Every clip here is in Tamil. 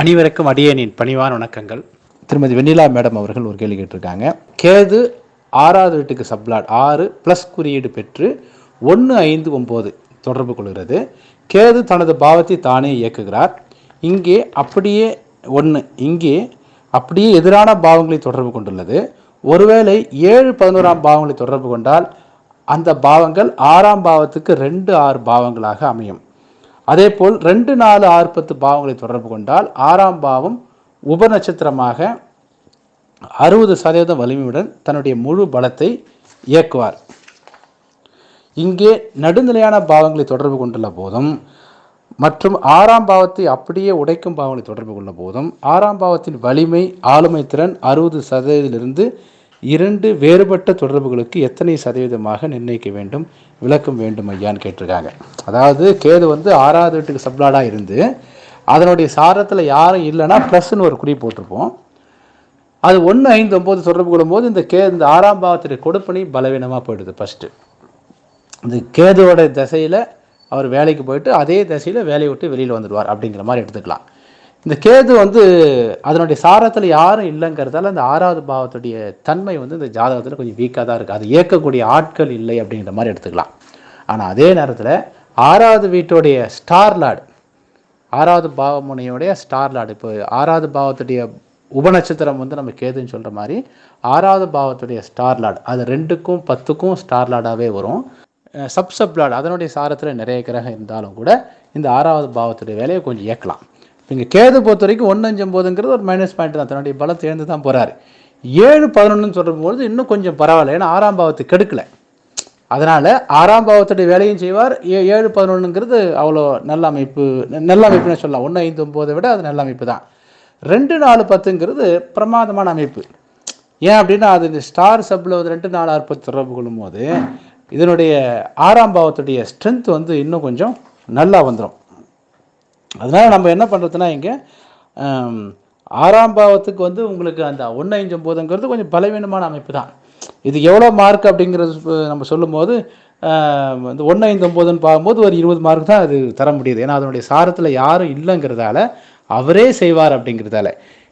அனைவருக்கும் அடியேனின் பணிவான வணக்கங்கள். திருமதி வெண்ணிலா மேடம் அவர்கள் ஒரு கேள்வி கேட்டிருக்காங்க. கேது ஆறாவது வீட்டுக்கு சப்ளாட் ஆறு ப்ளஸ் குறியீடு பெற்று ஒன்று ஐந்து ஒம்பது தொடர்பு கொள்கிறது. கேது தனது பாவத்தை தானே இயக்குகிறார். இங்கே அப்படியே ஒன்று இங்கே அப்படியே எதிரான பாவங்களை தொடர்பு கொண்டுள்ளது. ஒருவேளை ஏழு பதினோராம் பாவங்களை தொடர்பு கொண்டால் அந்த பாவங்கள் ஆறாம் பாவத்துக்கு ரெண்டு ஆறு பாவங்களாக அமையும். அதே போல் ரெண்டு நாலு ஆறு பத்து பாவங்களை தொடர்பு கொண்டால் ஆறாம் பாவம் உபநட்சத்திரமாக அறுபது சதவீதம் வலிமையுடன் தன்னுடைய முழு பலத்தை இயக்குவார். இங்கே நடுநிலையான பாவங்களை தொடர்பு கொண்டுள்ள போதும் மற்றும் ஆறாம் பாவத்தை அப்படியே உடைக்கும் பாவங்களை தொடர்பு கொள்ள போதும். ஆறாம் பாவத்தின் வலிமை ஆளுமை திறன் அறுபது சதவீதத்திலிருந்து இரண்டு வேறுபட்ட தொடர்புகளுக்கு எத்தனை சதவீதமாக நிர்ணயிக்க வேண்டும் விளக்கம் வேண்டும் ஐயான்னு கேட்டிருக்காங்க. அதாவது கேது வந்து ஆறாவது வீட்டுக்கு சப்ளாடாக இருந்து அதனுடைய சாரத்தில் யாரும் இல்லைன்னா ப்ளஸ்ன்னு ஒரு குறி போட்டிருப்போம். அது ஒன்று ஐந்து ஒம்பது தொடர்பு கொள்ளும்போது இந்த கே இந்த ஆறாம் பாவத்துடைய கொடுப்பணி பலவீனமாக போயிடுது ஃபஸ்ட்டு இந்த கேதுவோட திசையில் அவர் வேலைக்கு போயிட்டு அதே திசையில் வேலையை விட்டு வெளியில் வந்துடுவார் அப்படிங்கிற மாதிரி எடுத்துக்கலாம். இந்த கேது வந்து அதனுடைய சாரத்தில் யாரும் இல்லைங்கிறதால அந்த ஆறாவது பாவத்துடைய தன்மை வந்து இந்த ஜாதகத்தில் கொஞ்சம் வீக்காக தான் இருக்குது அது இயக்கக்கூடிய ஆட்கள் இல்லை அப்படிங்கிற மாதிரி எடுத்துக்கலாம். ஆனால் அதே நேரத்தில் ஆறாவது வீட்டுடைய ஸ்டார் லார்டு ஆறாவது பாவமுனையோடைய ஸ்டார் லார்டு இப்போ ஆறாவது பாவத்துடைய உபநட்சத்திரம் வந்து நம்ம கேதுன்னு சொல்கிற மாதிரி ஆறாவது பாவத்துடைய ஸ்டார் லார்டு அது ரெண்டுக்கும் பத்துக்கும் ஸ்டார் லார்டாகவே வரும். சப் சப் லார்டு அதனுடைய சாரத்தில் நிறைய கிரகம் இருந்தாலும் கூட இந்த ஆறாவது பாவத்துடைய வேலையை கொஞ்சம் இயக்கலாம். இங்கே கேது பொறுத்த வரைக்கும் ஒன்று அஞ்சு ஒம்போதுங்கிறது ஒரு மைனஸ் பாயிண்ட் தான். தன்னுடைய பலத்தை இழந்து தான் போகிறாரு ஏழு பதினொன்றுன்னு சொல்லும்போது இன்னும் கொஞ்சம் பரவாயில்ல. ஏன்னா ஆறாம் பாவத்தை கெடுக்கலை. அதனால் ஆறாம் பாவத்துடைய வேலையும் செய்வார். ஏ ஏழு பதினொன்றுங்கிறது அவ்வளோ நல்ல அமைப்பு நல்ல அமைப்புன்னு சொல்லலாம். ஒன்று ஐந்து ஒம்போதை விட அது நல்ல அமைப்பு தான். ரெண்டு நாலு பத்துங்கிறது பிரமாதமான அமைப்பு. ஏன் அப்படின்னா அது இந்த ஸ்டார் சப்பில் வந்து ரெண்டு நாலு ஆறு பத்து தொடர்பு கொள்ளும்போது இதனுடைய ஆறாம் பாவத்துடைய ஸ்ட்ரென்த் வந்து இன்னும் கொஞ்சம் நல்லா வந்துடும் அதனால் நம்ம என்ன பண்ணுறதுனா இங்கே ஆறாம் பாவத்துக்கு வந்து உங்களுக்கு அந்த ஒன்று ஐந்து போதுங்கிறது கொஞ்சம் பலவீனமான அமைப்பு தான். இது எவ்வளோ மார்க் அப்படிங்கிறது நம்ம சொல்லும்போது இந்த ஒன்று ஐந்து ஒம்போதுன்னு பார்க்கும்போது ஒரு இருபது மார்க் தான் அது தர முடியுது. ஏன்னா அதனுடைய சாரத்தில் யாரும் இல்லைங்கிறதால அவரே செய்வார் அப்படிங்கிறதால.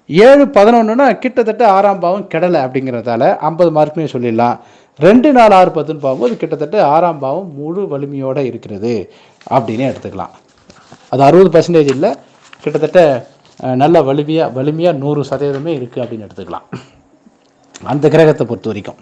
ஏழு பதினொன்றுனா கிட்டத்தட்ட ஆறாம் பாவம் கெடலை அப்படிங்கிறதால ஐம்பது மார்க்குமே சொல்லிடலாம். ரெண்டு நாலு ஆறு பத்துன்னு பார்க்கும்போது கிட்டத்தட்ட ஆறாம் பாவம் முழு வலிமையோடு இருக்கிறது அப்படின்னு எடுத்துக்கலாம். அது அறுபது பர்சன்டேஜ் இல்லை. கிட்டத்தட்ட நல்ல வலிமையாக வலிமையாக நூறு சதவீதமே இருக்குது அப்படின்னு எடுத்துக்கலாம். அந்த கிரகத்தை பொறுத்த வரைக்கும்.